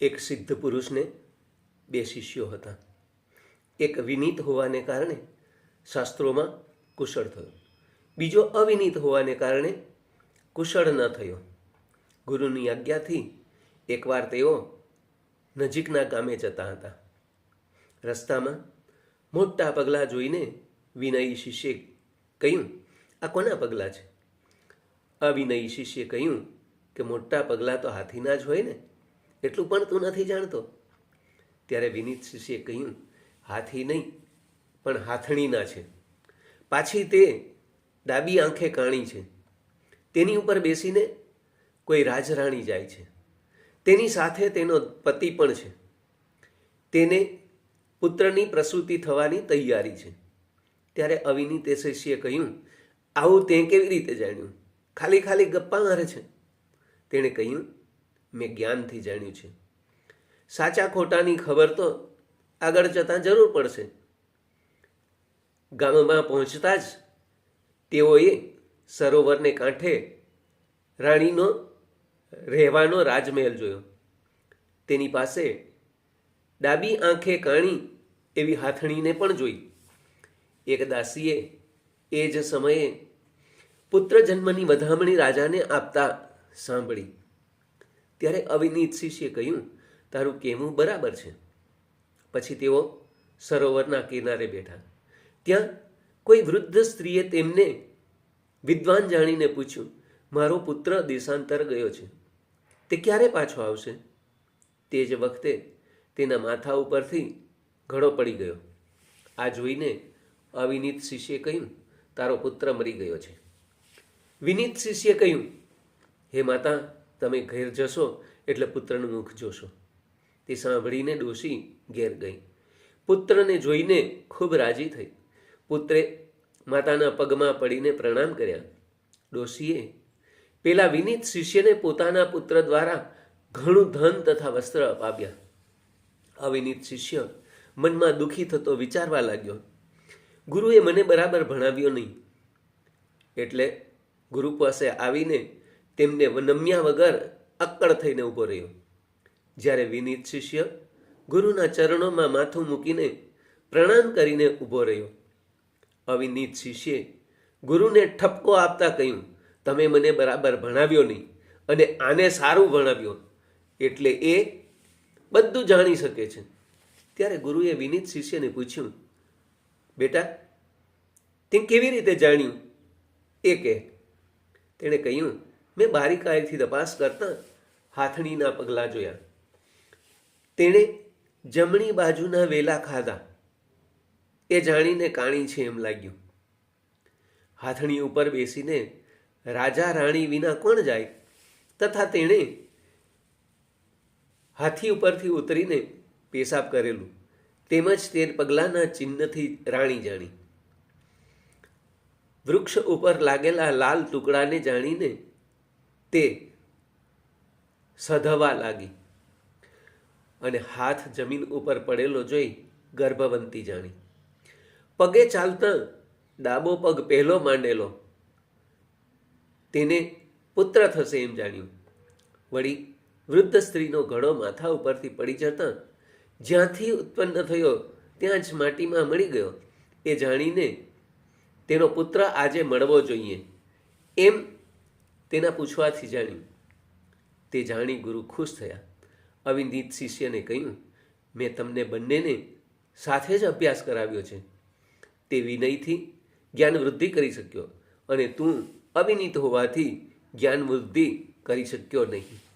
એક સિદ્ધ પુરુષને બે શિષ્યો હતા. એક વિનીત હોવાને કારણે શાસ્ત્રોમાં કુશળ થયો. બીજો અવિનીત હોવાને કારણે કુશળ ન થયો. ગુરુની આજ્ઞાથી એકવાર તેઓ નજીકના ગામે જતા હતા. રસ્તામાં મોટા પગલાં જોઈને વિનયી શિષ્યે કહ્યું, આ કોના પગલાં છે? અવિનયી શિષ્યે કહ્યું કે, મોટા પગલાં તો હાથીના જ હોય ને. એટલું પણ તું નથી જાણતો? ત્યારે વિનીત શિષ્યે કહ્યું, હાથી નહીં, પણ હાથણીના છે. પાછી તે ડાબી આંખે કાણી છે. તેની ઉપર બેસીને કોઈ રાજરાણી જાય છે. તેની સાથે તેનો પતિ પણ છે. તેને પુત્રની પ્રસૂતિ થવાની તૈયારી છે. ત્યારે અવિનીતે શિષ્યે કહ્યું, આવું તે કેવી રીતે જાણ્યું? ખાલી ખાલી ગપ્પા મારે છે. તેણે કહ્યું મેં જ્ઞાનથી જાણ્યું છે. સાચા ખોટાની ખબર તો આગળ જતાં જરૂર પડશે. ગામમાં પહોંચતા જ તેઓએ સરોવરને કાંઠે રાણીનો રહેવાનો રાજમહેલ જોયો. તેની પાસે ડાબી આંખે કાણી એવી હાથણીને પણ જોઈ. એક દાસીએ એ જ સમયે પુત્ર જન્મની વધામણી રાજાને આપતા સાંભળી. ત્યારે અવિનીત શિષ્યે કહ્યું, તારું કહેવું બરાબર છે? પછી તેઓ સરોવરના કિનારે બેઠા. ત્યાં કોઈ વૃદ્ધ સ્ત્રીએ તેમને વિદ્વાન જાણીને પૂછ્યું, મારો પુત્ર દેશાંતર ગયો છે. તે ક્યારે પાછો આવશે? તે જ વખતે તેના માથા ઉપરથી ઘડો પડી ગયો. આ જોઈને અવિનીત શિષ્યે કહ્યું, તારો પુત્ર મરી ગયો છે. વિનીત શિષ્યે કહ્યું, હે માતા તમે ઘેર જશો એટલે પુત્રનું મુખ જોશો. તે સાંભળીને ડોશી ઘેર ગઈ. પુત્રને જોઈને ખૂબ રાજી થઈ. પુત્રે માતાના પગમાં પડીને પ્રણામ કર્યા. ડોશીએ પેલા વિનીત શિષ્યને પોતાના પુત્ર દ્વારા ઘણું ધન તથા વસ્ત્ર અપાવ્યા. અવિનીત શિષ્ય મનમાં દુઃખી થતો વિચારવા લાગ્યો. ગુરુએ મને બરાબર ભણાવ્યો નહીં. એટલે ગુરુ પાસે આવીને તેમને નમ્યા વગર અક્કડ થઈને ઊભો રહ્યો. જ્યારે વિનીત શિષ્ય ગુરુના ચરણોમાં માથું મૂકીને પ્રણામ કરીને ઊભો રહ્યો. અવિનીત શિષ્યે ગુરુને ઠપકો આપતા કહ્યું, તમે મને બરાબર ભણાવ્યો નહીં અને આને સારું ભણાવ્યો. એટલે એ બધું જાણી શકે છે. ત્યારે ગુરુએ વિનીત શિષ્યને પૂછ્યું, બેટા, તે કેવી રીતે જાણ્યું? એ કે તેણે કહ્યું મેં બારીકાઈથી તપાસ કરતા હાથણીના પગલાં જોયા. તેણે જમણી બાજુના વેલા ખાધા. એ જાણીને કાણી છે એમ લાગ્યું. હાથણી ઉપર બેસીને રાજા રાણી વિના કોણ જાય? તથા તેણે હાથી ઉપરથી ઉતરીને પેશાબ કરેલું. તેમજ તે પગલાના ચિહ્નથી રાણી જાણી. વૃક્ષ ઉપર લાગેલા લાલ ટુકડાને જાણીને તે સધવા લાગી અને હાથ જમીન ઉપર પડેલો જોઈ ગર્ભવંતી જાણી. પગે ચાલતા ડાબો પગ પહેલો માંડેલો. તેને પુત્ર થશે એમ જાણ્યું. વળી વૃદ્ધ સ્ત્રીનો ઘડો માથા ઉપરથી પડી જતાં જ્યાંથી ઉત્પન્ન થયો ત્યાં જ માટીમાં મળી ગયો. એ જાણીને તેનો પુત્ર આજે મળવો જોઈએ. એમ તેના પૂછવાથી જાણ્યું, તે જાણી ગુરુ ખુશ થયા. અવિનીત શિષ્યને કહ્યું, મેં તમને બંનેને સાથે જ અભ્યાસ કરાવ્યો છે. તે વિનયથી જ્ઞાન વૃદ્ધિ કરી શક્યો અને તું અવિનીત હોવાથી જ્ઞાન વૃદ્ધિ કરી શક્યો નહીં.